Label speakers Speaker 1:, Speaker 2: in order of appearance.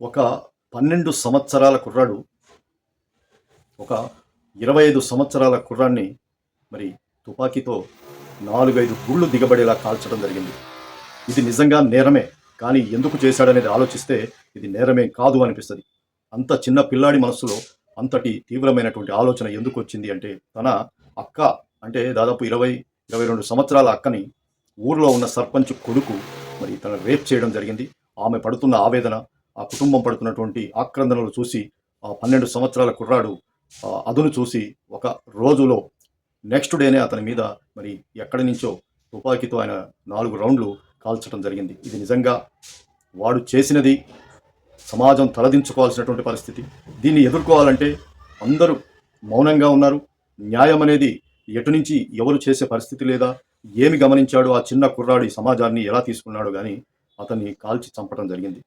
Speaker 1: ఒక పన్నెండు సంవత్సరాల కుర్రాడు ఒక ఇరవై ఐదు సంవత్సరాల కుర్రాన్ని మరి తుపాకీతో నాలుగైదు గుళ్ళు దిగబడేలా కాల్చడం జరిగింది. ఇది నిజంగా నేరమే కానీ ఎందుకు చేశాడనేది ఆలోచిస్తే ఇది నేరమే కాదు అనిపిస్తుంది. అంత చిన్న పిల్లాడి మనస్సులో అంతటి తీవ్రమైనటువంటి ఆలోచన ఎందుకు వచ్చింది అంటే తన అక్క అంటే దాదాపు ఇరవై ఇరవై రెండు సంవత్సరాల అక్కని ఊర్లో ఉన్న సర్పంచ్ కొడుకు మరి తన రేప్ చేయడం జరిగింది. ఆమె పడుతున్న ఆవేదన ఆ కుటుంబం పడుతున్నటువంటి ఆక్రందనలు చూసి ఆ పన్నెండు సంవత్సరాల కుర్రాడు అదును చూసి ఒక రోజులో నెక్స్ట్ డేనే అతని మీద మరి ఎక్కడి నుంచో తుపాకీతో ఆయన నాలుగు రౌండ్లు కాల్చడం జరిగింది. ఇది నిజంగా వాడు చేసినది సమాజం తలదించుకోవాల్సినటువంటి పరిస్థితి. దీన్ని ఎదుర్కోవాలంటే అందరూ మౌనంగా ఉన్నారు. న్యాయం అనేది ఎటు నుంచి ఎవరు చేసే పరిస్థితి లేదా ఏమి గమనించాడో ఆ చిన్న కుర్రాడు ఈ సమాజాన్ని ఎలా తీసుకున్నాడు కానీ అతన్ని కాల్చి చంపడం జరిగింది.